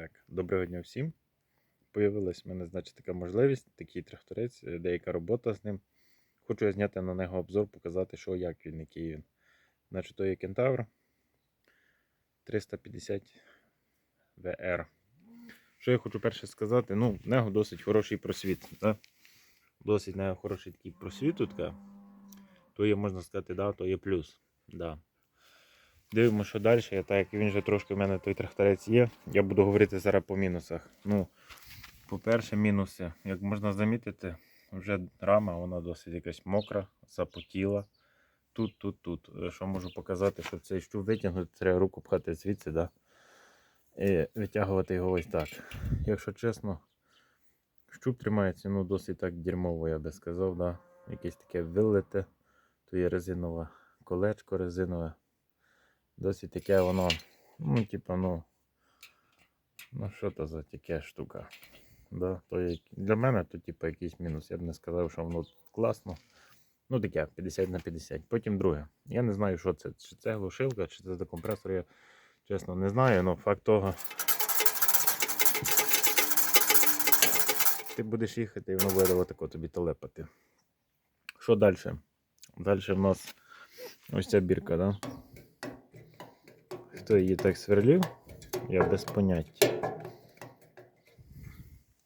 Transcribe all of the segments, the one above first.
Так, доброго дня всім. Появилась в мене, значить, така можливість, такий тракторець, е, деяка робота з ним. Хочу я зняти на нього обзор, показати, що як він, який він. Значить, то є кентавр 350 VR. Що я хочу перше сказати? Ну, в нього досить хороший просвіт. Да? Досить в нього хороший такий просвіт тут. То є, можна сказати, да, то є плюс. Да. Дивимося, що далі. Я так як він вже трошки в мене той тракторець є. Я буду говорити зараз по мінусах. Ну, по-перше, мінуси. Як можна замітити, вже рама вона досить якась мокра, запотіла. Тут, тут, тут. Е, Що можу показати, щоб цей щуп витягнути, треба руку пхати звідси, да? і витягувати його ось так. Якщо чесно, щуп тримається ну, досить так дерьмово, я би сказав. Да? Якесь таке вилите, то є резинове колечко резинове. Досить таке воно, ну, типа, ну, ну що то за таке штука. Да, то є, для мене то типа якийсь мінус. Я б не сказав, що воно класно. Ну таке, 50 на 50. Потім друге. Я не знаю, що це. Чи це глушилка, чи це за компресор, я чесно не знаю, але факт того. Ти будеш їхати і воно буде отако тобі телепати. Що далі? Далі в нас ось ця бірка, да? Хто її так сверлив? Я без поняття.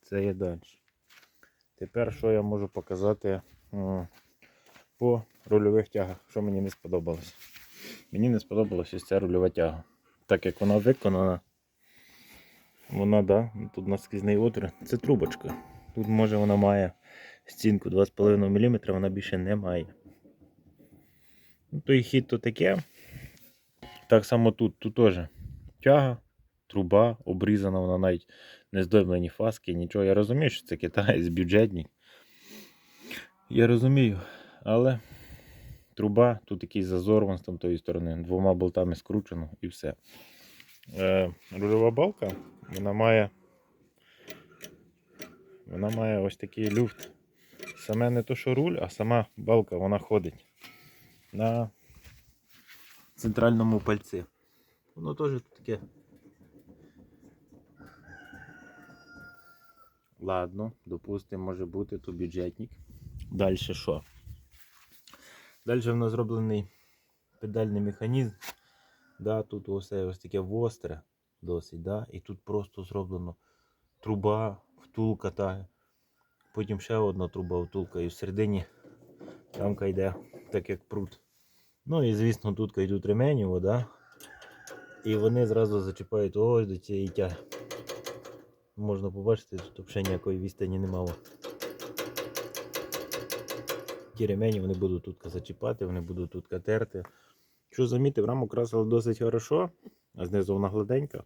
Це є далі. Тепер що я можу показати по рульових тягах, що мені не сподобалось. Мені не сподобалась ось ця рульова тяга. Так як вона виконана, вона, да, тут наскрізний отвір. Це трубочка. Тут може вона має стінку 2,5 мм, вона більше не має. Ну, той хід то таке. Так само тут, тут теж тяга, труба, обрізана, вона навіть не здоблені фаски, нічого. Я розумію, що це китаєць бюджетник. Я розумію, але труба, тут якийсь зазор з тої сторони, двома болтами скручено і все. Е, рульова балка, вона має. Вона має ось такий люфт. Саме не то, що руль, а сама балка вона ходить на центральному пальці. Воно теж таке. Ладно, допустимо, може бути то бюджетник. Далі що? Далі в нас зроблений педальний механізм. Да, тут ось, ось таке востре досить, да? і тут просто зроблено труба, втулка та. Потім ще одна труба втулка і всередині рамка йде так як прут. Ну і звісно тут йдуть ремені, вода. І вони зразу зачіпають ось до цієї тяги. Можна побачити, тут взагалі ніякої відстані немає. Ті ремені вони будуть тут зачіпати, вони будуть тут терти. Що замітив, раму красили досить хорошо, а знизу вона гладенька,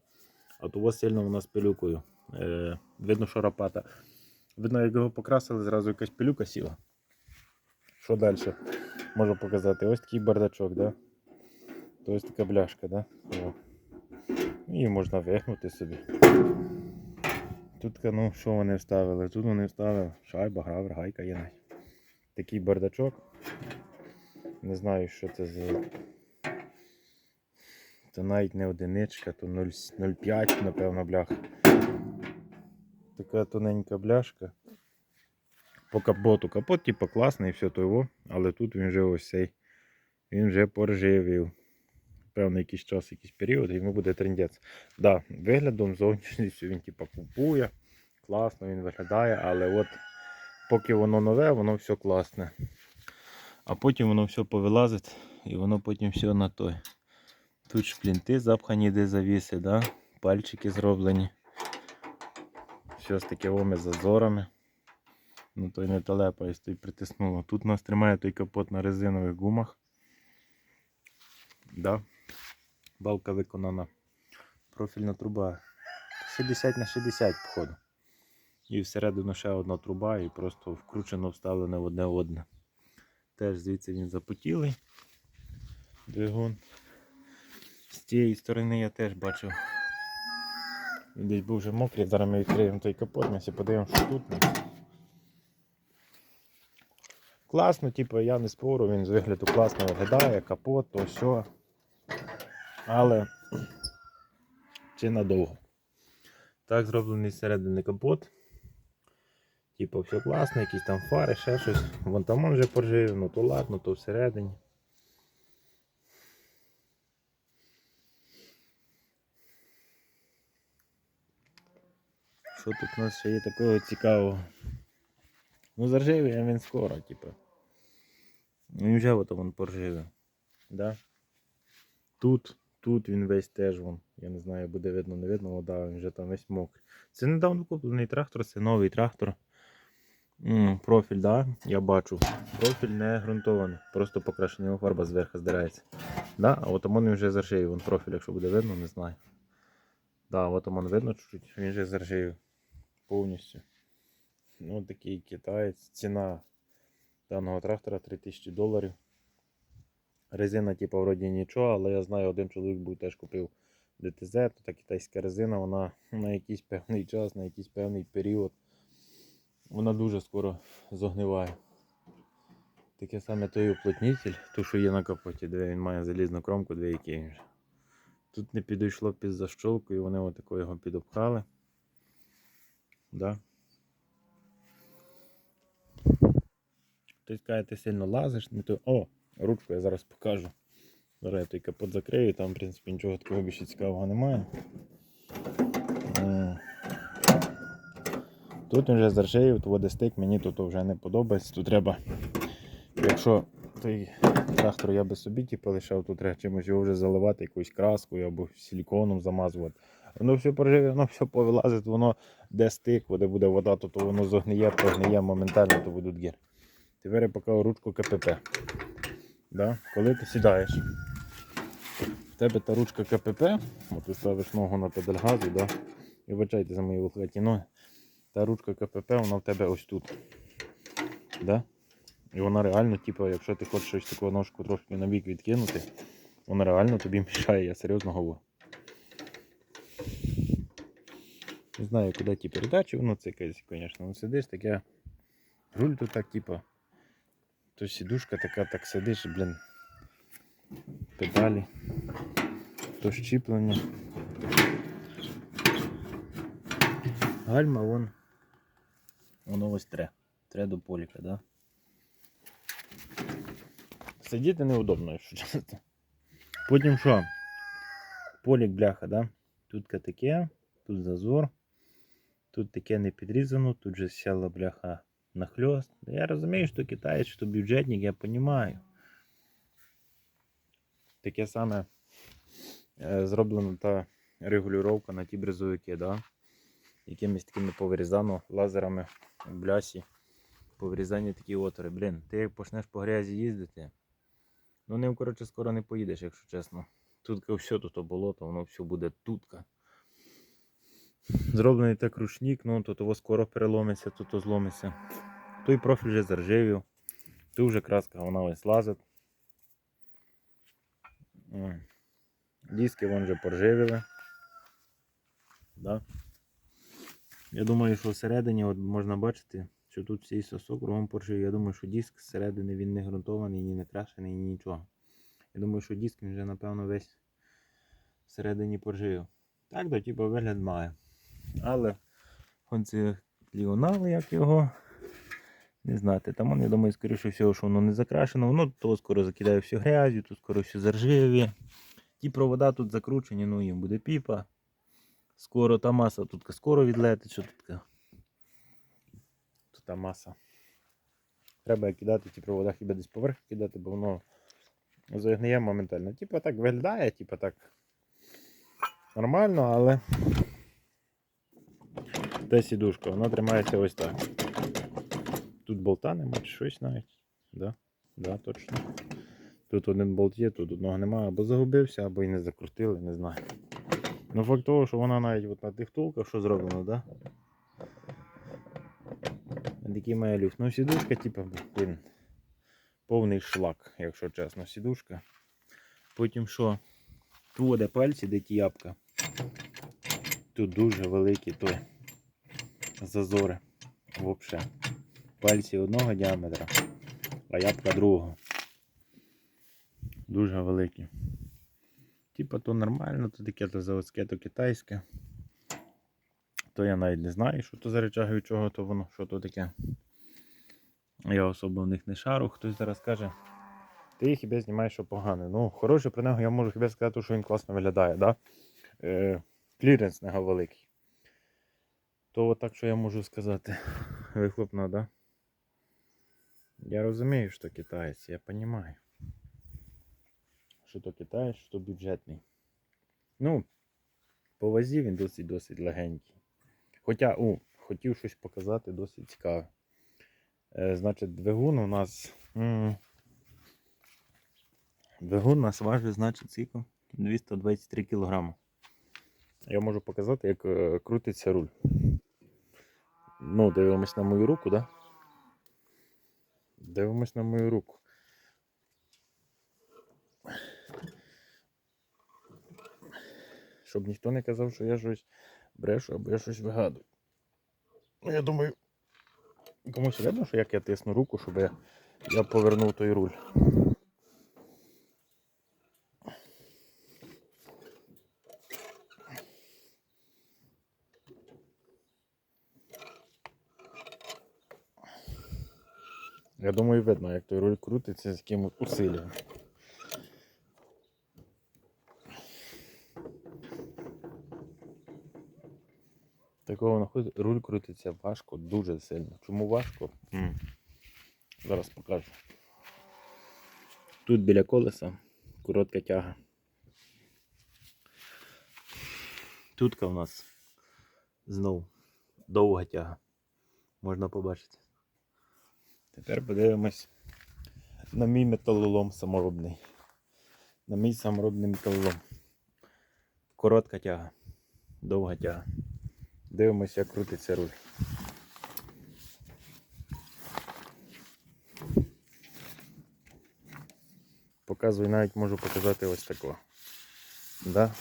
а того сильно вона з пилюкою. Е, видно, що рапата. Видно, як його покрасили, зразу якась пилюка сіла. Що далі? Можу показати. Ось такий бардачок, да? То ось така бляшка, да? О. Можна вигнути собі. Тут, ну, що вони вставили? Тут вони вставили шайба, гравер, гайка є навіть. Такий бардачок. Не знаю, що це за. Це навіть не одиничка, то 0,5, напевно, бляха. Така тоненька бляшка. По капоту. Капот, типу, класний, все то його, але тут він вже ось цей. Він вже поржавів. Певний якийсь час, якийсь період, йому буде трендець. Да, виглядом, зовнішністю він типу, купує. Класно він виглядає, але от поки воно нове, воно все класне. А потім воно все повилазить і воно потім все на той. Тут шплінти запхані, де завіси, да? пальчики зроблені. Все з такими зазорами. Ну той не телепає, той притиснуло. Тут нас тримає той капот на резинових гумах. Да. Балка виконана. Профільна труба 60 на 60 походу. І всередину ще одна труба і просто вкручено вставлене одне одне. Теж звідси він запотілий. Двигун. З цієї сторони я теж бачив. Десь був вже мокрий, зараз ми відкриємо той капот, ми подивимося, що тут. Класно, типу, я не спорю, він з вигляду класно виглядає, капот, то все. Але чи надовго. Так зроблений зсередини капот. Типу, все класно, якісь там фари, ще щось. Вон там вже поржив, ну то ладно, то всередині. Що тут у нас ще є такого цікавого? Ну, заржавіє він скоро, типу. Ну, вже от він порживе. Да? Тут, тут він весь теж вон. Я не знаю, буде видно, не видно, вода, він вже там весь мокрий. Це недавно куплений трактор, це новий трактор. М, профіль, да, я бачу. Профіль не ґрунтований, просто покрашена його фарба зверху здирається. Да? А от він вже заржавів, вон профіль, якщо буде видно, не знаю. Да, от он видно чуть-чуть, він вже заржавів повністю. Ну, такий китаєць. Ціна даного трактора 3000 доларів. Резина, типу, вроді нічого, але я знаю, один чоловік був теж купив ДТЗ, то та китайська резина, вона на якийсь певний час, на якийсь певний період, вона дуже скоро зогниває. Таке саме той уплотнитель, то що є на капоті, де він має залізну кромку, який він. Тут не підійшло під защолку і вони отако його підопхали. Да. Ти каже, ти сильно лазиш, не то. О, ручку я зараз покажу. Зараз я той капот закрию, там, в принципі, нічого такого більше цікавого немає. Тут він вже заржавів, то водостик мені тут вже не подобається. Тут треба, якщо той трактор я би собі типу, лишав, то треба чимось його вже заливати якоюсь краскою або силіконом замазувати. Воно все проживе, воно все повилазить, воно де стик, де буде вода, то, то воно зогниє, прогниє моментально, то будуть гір. Тепер я покажу ручку КПП. Да? Коли ти сідаєш, в тебе та ручка КПП, от ти ставиш ногу на педаль газу, да? і вибачайте за мої вухлаті ноги, та ручка КПП, вона в тебе ось тут. Да? І вона реально, типу, якщо ти хочеш щось таку ножку трошки на бік відкинути, вона реально тобі мішає, я серйозно говорю. Не знаю, куди ті передачі, воно це якесь, звісно. Ну сидиш таке. Руль тут так, типу. То сідушка така, так сидиш, блін. Педалі. То щіплення. Гальма вон. Воно ось тре. Тре до поліка, да? Сидіти неудобно, якщо чесно. Потім що? Полік бляха, да? Тут таке, тут зазор. Тут таке не підрізано, тут же сяла бляха нахльост. Я розумію, що китаєць, що бюджетник, я розумію. Таке саме е, зроблена та регулювання на ті бризовики, да? якимись такими повирізано лазерами в блясі. Повирізані такі отвори. Блін, ти як почнеш по грязі їздити, ну ним коротше скоро не поїдеш, якщо чесно. Тут все тут болото, воно все буде тутка. Зроблений так рушник, ну то того скоро переломиться, то то зломиться. Той профіль вже заржавів. Тут вже краска вона ось лазить. М. Диски вон вже поржавіли. Да? Я думаю, що всередині от можна бачити, що тут цей сосок кругом поржавів. Я думаю, що диск зсередини він не ґрунтований, ні не крашений, ні нічого. Я думаю, що диск він вже, напевно, весь всередині поржавів. Так, то типу вигляд має. Але ці ліонали, як його. Не знати. Там я думаю, скоріше всього, що воно не закрашено. Воно то скоро закидає всю грязю, то скоро все заржавіє. Ті провода тут закручені, ну їм буде піпа. Скоро та маса тут скоро відлетить, що тут. Тут та маса. Треба кидати ті провода хіба десь поверх кидати, бо воно загниє моментально. Типа так виглядає, типа так нормально, але де сідушка, вона тримається ось так. Тут болта нема, чи щось навіть. Да? Да, точно. Тут один болт є, тут одного немає, або загубився, або і не закрутили, не знаю. Ну факт того, що вона навіть от на тих втулках, що зроблено, да? Такий має люфт. Ну сідушка, типу, блін, повний шлак, якщо чесно, сідушка. Потім що? Тут де пальці, де ті ябка. Тут дуже великі то зазори. Взагалі. Пальці одного діаметра, а ябка другого. Дуже великі. Типа то нормально, то таке то заводське, то китайське. То я навіть не знаю, що то за речаги, від чого то воно, що то таке. Я особо в них не шару. Хтось зараз каже, ти хіба знімаєш, що погане. Ну, хороше про нього я можу хіба сказати, що він класно виглядає. Да? Е, кліренс нього великий. То отак, що я можу сказати. Вихлопна, да? Я розумію, що китаєць, я розумію. Що то китаєць, що то бюджетний. Ну, по вазі він досить-досить легенький. Хоча, у, хотів щось показати, досить цікаве. Е, значить, двигун у нас. м, Двигун у нас важить, значить, скільки? 223 кг. Я можу показати, як е, крутиться руль. Ну, дивимось на мою руку, да? Дивимось на мою руку. Щоб ніхто не казав, що я щось брешу або я щось вигадую. Ну, я думаю, комусь видно, що як я тисну руку, щоб я повернув той руль. Думаю, видно, як той руль крутиться з яким усиллям. Такого руль крутиться важко, дуже сильно. Чому важко? М. Зараз покажу. Тут біля колеса коротка тяга. Тутка в нас знов довга тяга. Можна побачити. Тепер подивимось на мій металолом саморобний. На мій саморобний металолом. Коротка тяга, довга тяга. Дивимося, як крутиться руль. Показую, навіть можу показати ось такого. Да?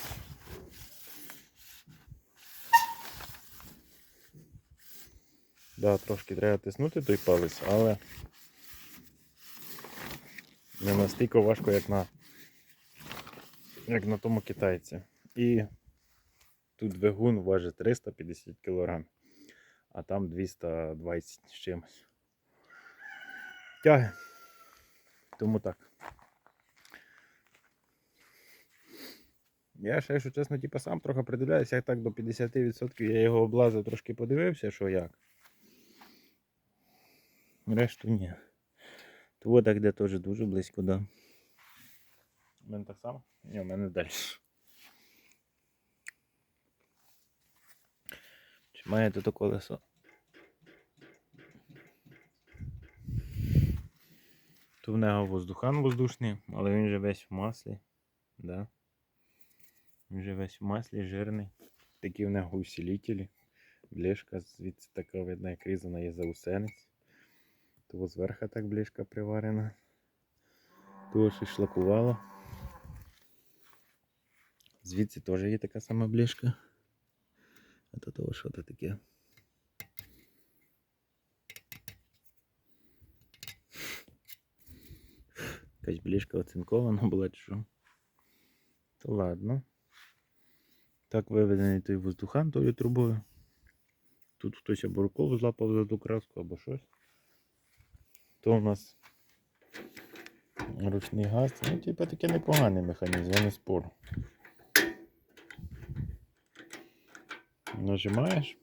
Да, трошки треба тиснути той палець, але не настільки важко, як на, як на тому китайці. І тут двигун важить 350 кг, а там 220 з чимось. Тяги. Тому так. Я ще, якщо чесно, типу, сам трохи придивляюся, як так до 50% я його облазив, трошки подивився, що як. Решту ні. То так де теж дуже близько, да. У мене так само? Ні, у мене далі. Чи має тут колесо? Тут в нього воздухан воздушний, але він же весь в маслі. Да. Він же весь в маслі, жирний. Такі в нього усилителі. Блешка звідси така видна, як різана є заусенець. Того зверху так блешка приварена. Того ще шлакувало. Звідси теж є така сама блешка. А то того що то таке? Якась блешка оцинкована була чи що. То ладно. Так виведений той воздухан тою трубою. Тут хтось або рукою злапав за ту краску, або щось. То у нас ручний газ. Ну, типу, таке непоганий механізм, я не спору. Нажимаєш.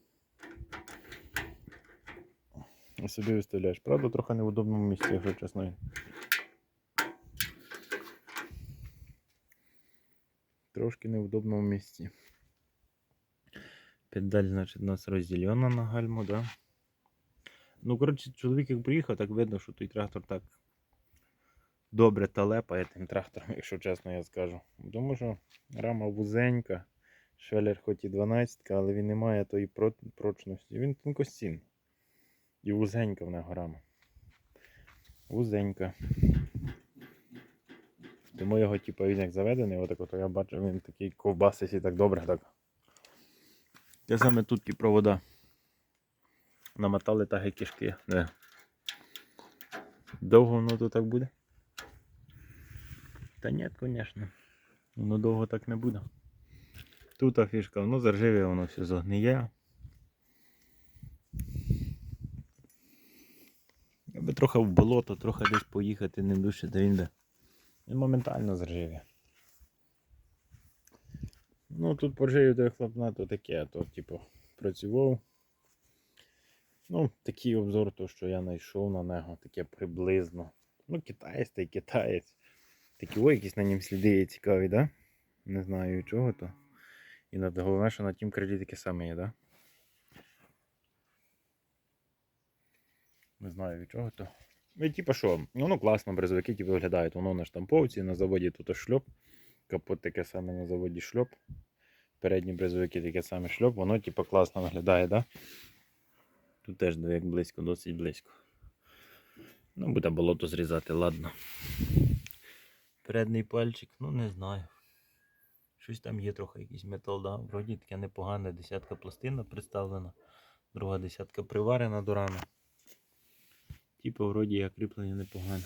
І собі виставляєш. Правда, трохи не в удобному місці, якщо чесно. Трошки не в удобному місці. Педаль, значить, у нас розділена на гальму, да? Ну, коротше, чоловік як приїхав, так видно, що той трактор так добре талепає тим трактором, якщо чесно я скажу. Тому що рама вузенька, швелер хоч і 12, але він не має тої прочності. Він тонкостінний. І вузенька в нього рама. Вузенька. Тому його, типу, він як заведений, отак от я бачу, він такий ковбасить і так добре. так. Те саме тут ті провода намотали таги кішки. Не. Довго воно тут так буде? Та ні, звісно. Воно довго так не буде. Тут фішка, воно зарживе, воно все загниє. Аби трохи в болото, трохи десь поїхати, не душі, де він де. І моментально зарживе. Ну тут порживів той хлопна, то таке, а то типу працював. Ну, такий обзор, то що я знайшов на нього, таке приблизно. Ну, китаєць та й китаєць. Такі ой, якісь на нім сліди є цікаві, да? Не знаю чого то. І на- головне, що на тім кредит таке саме є, да? Не знаю від чого то. Ну, і типу що, воно класно, брезовики ті виглядають. Воно на штамповці, на заводі тут шльоп. Капот таке саме на заводі шльоп. Передні брезовики таке саме шльоп, воно типу класно виглядає, да? Тут теж як близько, досить близько. Ну, буде болото зрізати, ладно. Передній пальчик, ну не знаю. Щось там є трохи якийсь метал, да? Вроді таке непогане, десятка пластина представлена, друга десятка приварена до рами. Типу, вроді як кріплення непогане.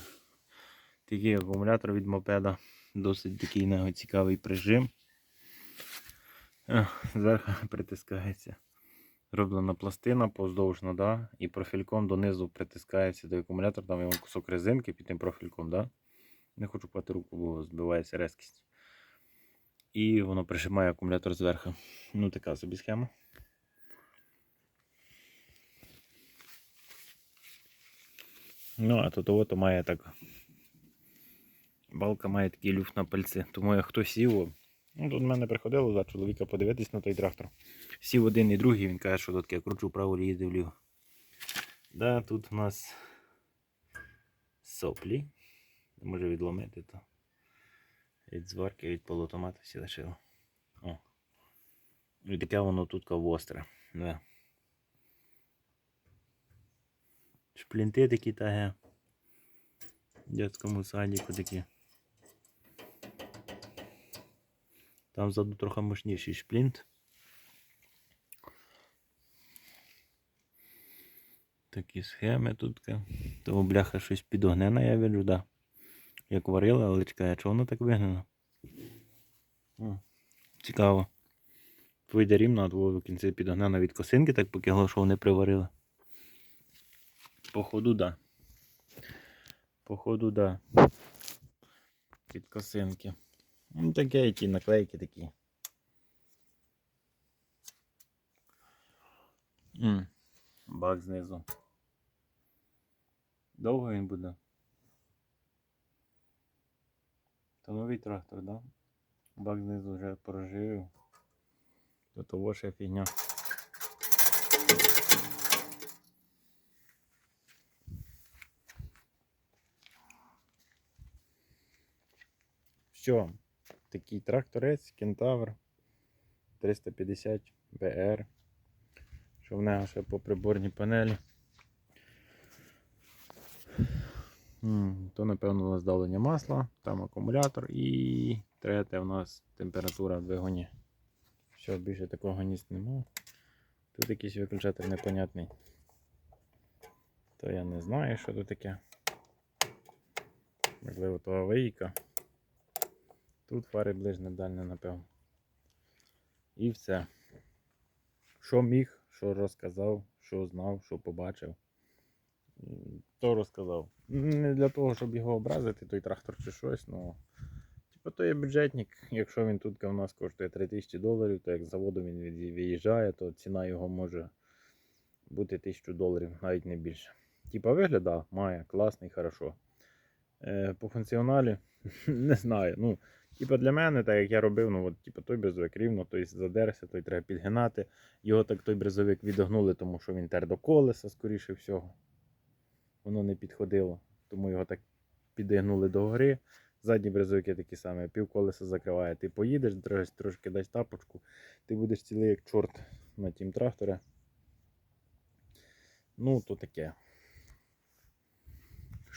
Такий акумулятор від мопеда, досить такий цікавий прижим. Зверху притискається. Зроблена пластина повздовжна, да? і профільком донизу притискається до акумулятора, там є кусок резинки під тим профільком. Да? Не хочу пати руку, бо збивається резкість. І воно прижимає акумулятор зверху. Ну, така собі схема. Ну, а тут от має так. Балка має такий люфт на пальці. Тому як хто сів. Ну, тут в мене приходило за чоловіка подивитись на той трактор. Сів один і другий, він каже, що тут я кручу вправо їздив вліво. Да, тут у нас соплі. Може відломити то. Від зварки, від полуавтомата всі лишило. О. І таке воно тут востре. Да. Шплінти такі таге. Дитячому садіку такі. Там ззаду трохи мощніший шплінт. Такі схеми тут. Тому бляха щось підогнена, я бачу, да. Як варила, але чекає, чого воно так вигнено? Цікаво. Вийде рівно, а твого в кінці підогнена від косинки, так поки що не приварили. Походу, да. Походу, да. Під косинки. Ну, таке, які наклейки такі. М, Бак знизу. Довго він буде? Та новий трактор, да? Бак знизу вже прожив. То того ще фігня. Що? Такий тракторець, кентавр 350 BR. Що в нього ще по приборній панелі. То, напевно, роздавлення масла, там акумулятор і третє у нас температура в двигуні. Все, більше такого ніс немає. Тут якийсь виключатель непонятний. То я не знаю, що тут таке. Можливо, то аварійка. Тут фари ближне дальне, напевно. І все. Що міг, що розказав, що знав, що побачив. То розказав. Не для того, щоб його образити, той трактор чи щось, ну. Типу, то є бюджетник. Якщо він тут у нас коштує 3000 доларів, то як з заводу він виїжджає, то ціна його може бути 1000 доларів, навіть не більше. Типа вигляд, має, класний, хорошо. Е, по функціоналі не знаю. Ну, Типа для мене, так як я робив, ну от, типа той брезовик рівно, той задерся, той треба підгинати. Його так той брезовик відогнули, тому що він тер до колеса, скоріше всього. Воно не підходило, тому його так підігнули до гори. Задні брезовики такі самі, пів колеса закриває. Ти поїдеш, трошки, дасть тапочку, ти будеш цілий як чорт на тім тракторі. Ну, то таке.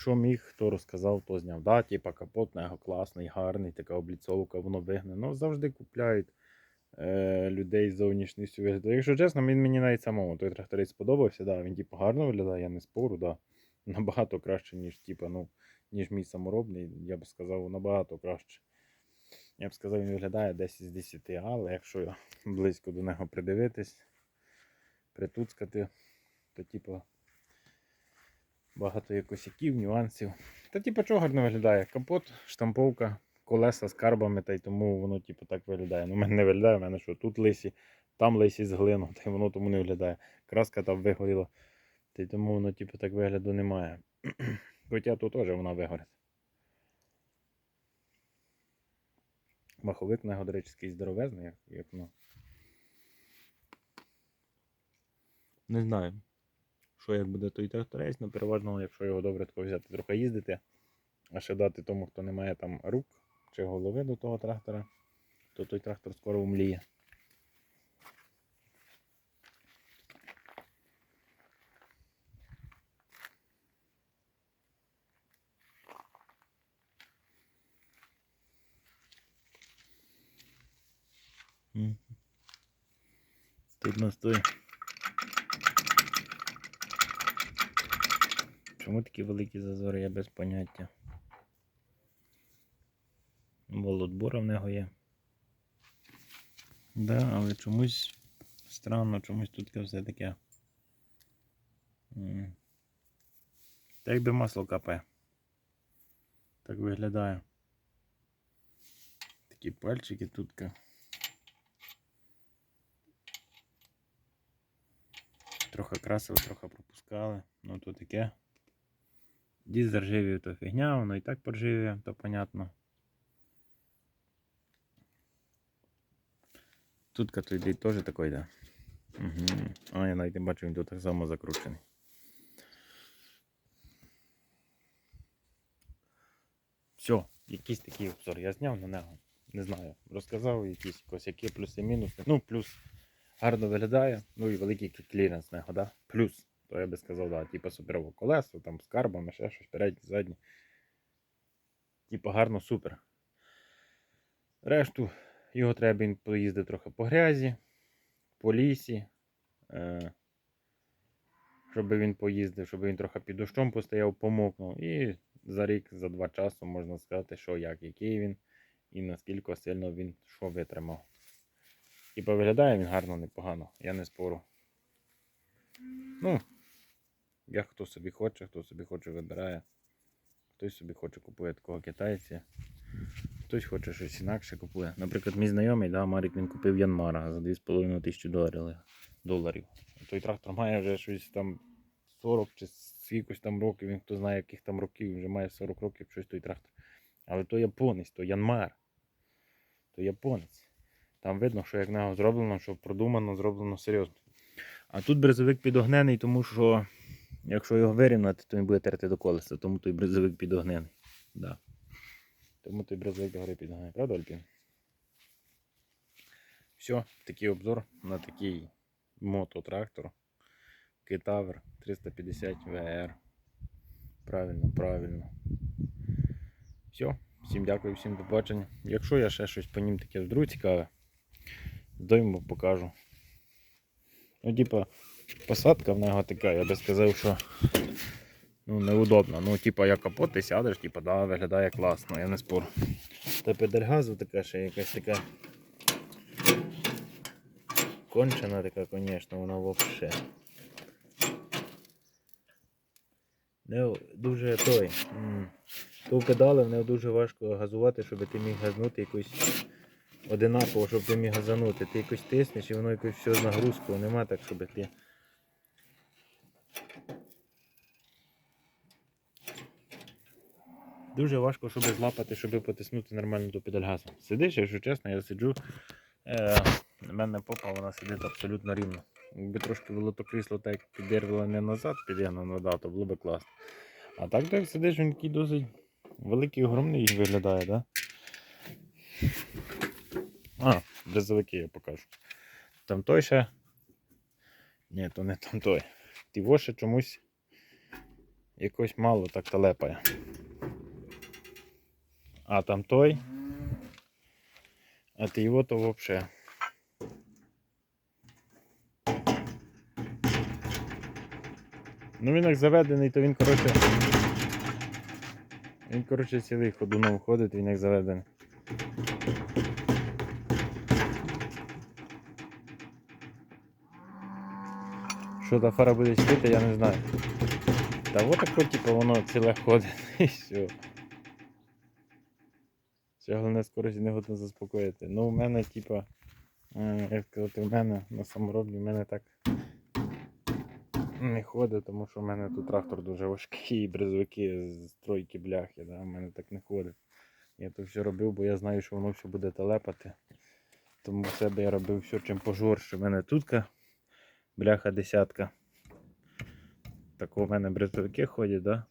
Що міг, хто розказав, то зняв. Да, типа капот на класний, гарний, така обліцовка, воно вигне. Ну, завжди купляють е, людей з зовнішністю вигляду. Якщо чесно, він мені навіть самому той тракторець сподобався, да, він типу гарно виглядає, я не спору, да. Набагато краще, ніж, типу, ну, ніж мій саморобний, я б сказав, набагато краще. Я б сказав, він виглядає 10 з 10, але якщо близько до нього придивитись, притуцкати, то типу Багато є косяків, нюансів. Та типу чого гарно виглядає? Капот, штамповка, колеса з карбами, та й тому воно типу так виглядає. Ну, мене не виглядає, в мене що тут лисі, там лисі з глину, та й воно тому не виглядає. Краска там вигоріла. Та й тому воно типу так вигляду немає. Хоча тут теж вона вигорить. Маховик нього, до здоровезний, як ну. Не знаю, що як буде той тракторець, але переважно, якщо його добре тако взяти, трохи їздити, а ще дати тому, хто не має там рук чи голови до того трактора, то той трактор скоро умліє. Тут нас. Чому такі великі зазори, я без поняття. Володбора в нього є. Да, але чомусь странно, чомусь тут все таке. Так якби масло капає. Так виглядає. Такі пальчики тут. Трохи красили, трохи пропускали. Ну то таке. Діз заржавів, то фігня, воно і так поржавіє, то понятно. Тут той дій теж такий, да. Угу. А, я навіть не бачу, він тут так само закручений. Все, якийсь такий обзор. Я зняв на нього. Не знаю. Розказав якісь косяки, плюси-мінуси. Ну, плюс гарно виглядає. Ну і великий кліренс з нього, да? Плюс. То я би сказав, да, типу суперове колесо, там з карбами, ще щось переднє, заднє. Типу гарно, супер. Решту його треба поїздити трохи по грязі, по лісі. Е, щоб він поїздив, щоб він трохи під дощом постояв, помокнув. І за рік, за два часу можна сказати, що як, який він і наскільки сильно він що витримав. Типа виглядає він гарно, непогано, я не спору. Ну, як хто собі хоче, хто собі хоче вибирає. Хтось собі хоче купує такого китайця. Хтось хоче щось інакше купує. Наприклад, мій знайомий, да, Марік він купив Янмара за 2,5 тисячі доларів. Той трактор має вже щось там 40 чи скількось там років, він хто знає, яких там років, вже має 40 років щось той трактор. Але то японець, то Янмар. То японець. Там видно, що як нього зроблено, що продумано, зроблено серйозно. А тут брезовик підогнений, тому що якщо його вирівняти, то він буде терти до колеса, тому той брезовик підогнений. Да. Тому той брезовик до гори підогнений. Правда, Альпін? Все, такий обзор на такий мототрактор. Китавер 350 VR. Правильно, правильно. Все, всім дякую, всім до побачення. Якщо я ще щось по ним таке вдруг цікаве, дойму покажу. Ну, типа, посадка в нього така, я би сказав, що ну, неудобна. Ну, типа, як капот, ти сядеш, типа, да, виглядає класно, я не спорю. Та педаль газу така ще якась така. Кончена така, звісно, вона взагалі. Не дуже той. м, То педали не дуже важко газувати, щоб ти міг газнути якусь одинаково, щоб ти міг газанути. Ти якось тиснеш і воно якось все з нагрузкою. Нема так, щоб ти. Дуже важко, щоб злапати, щоб потиснути нормально до педальгазу. Сидиш, якщо чесно, я сиджу. Е, мене попа, вона сидить абсолютно рівно. Якби трошки крісло так підірвало не назад, підігнав назад, то було б класно. А так то як сидиш, він такий досить великий, огромний виглядає, да? А, брезовики я покажу. Там той ще. Ні, то не там той. Тіво ще чомусь якось мало так талепає. А там той. А ти його то взагалі. Ну він як заведений, то він, коротше. Він, коротше, цілий ходуном ходить, він як заведений. Що та фара буде світити, я не знаю. Та от тако, типу, воно ціле ходить і все. Ще головне скорості не годно заспокоїти. Ну, у мене, типа, е, як сказати, в мене на самороблі, в мене так не ходить, тому що в мене тут трактор дуже важкий, бризовики з тройки бляхи, да, в мене так не ходить. Я то все робив, бо я знаю, що воно все буде телепати. Тому в себе я робив все чим пожорстче. У мене тутка бляха десятка. Так у мене бризовики ходять, да?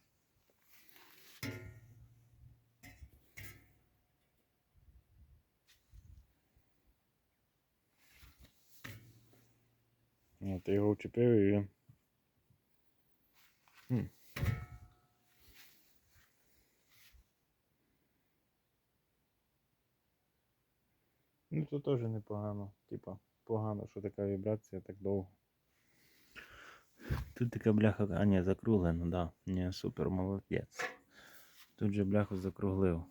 Я його вчепив і. Хм. Ну, то теж непогано. Типа, погано, що така вібрація так довго. Тут така бляха, а ні, закруглена, да. Ні, супер, молодець. Тут же бляху закруглив.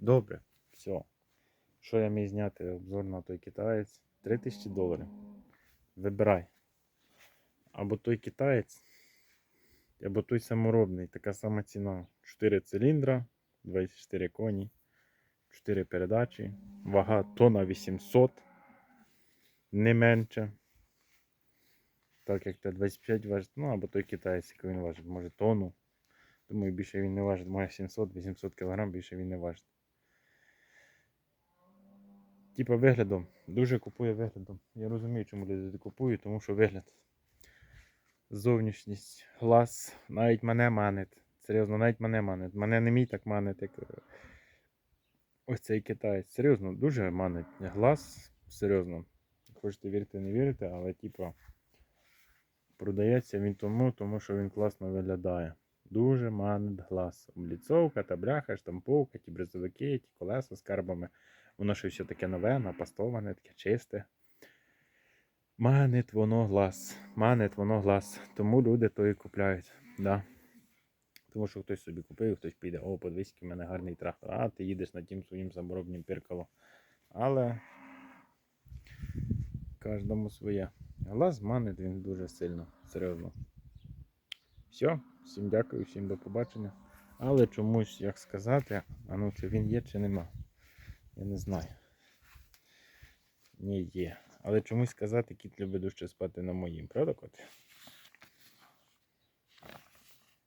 Добре, все. Що я міг зняти обзор на той китаєць? 3000 доларів. Вибирай. Або той китаєць, або той саморобний. Така сама ціна. 4 циліндра, 24 коні, 4 передачі, вага тона 800, не менше. Так як те 25 важить, ну або той китаєць, який він важить, може тонну. Думаю, більше він не важить, має 700-800 кг, більше він не важить. Типа виглядом, дуже купує виглядом. Я розумію, чому люди купують, тому що вигляд. Зовнішність, глаз, навіть мене манить. Серйозно, навіть мене манить. Мене не мій так манить, як е, ось цей китаєць. Серйозно, дуже манить глаз. Серйозно. Хочете вірити, не вірите, але типа продається він тому, тому що він класно виглядає. Дуже манить глаз. Обліцовка та бляха, штамповка, ті бризовики, ті колеса з карбами. Воно ще все таке нове, напастоване, таке чисте. Манить воно глаз. Манить воно глаз. Тому люди то і купляють. Да. Тому що хтось собі купив, хтось піде, о, подивись, в мене гарний трактор. А ти їдеш на тим своїм саморобним піркало. Але кожному своє. Глаз манить він дуже сильно, серйозно. Все, всім дякую, всім до побачення. Але чомусь, як сказати, а ну чи він є, чи нема. Я не знаю. Ні, є. Але чомусь сказати, кіт любить дужче спати на моїм, правда, кот?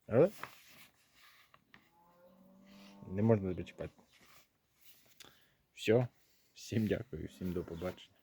Але? Не можна тебе. Все. Всім дякую, всім до побачення.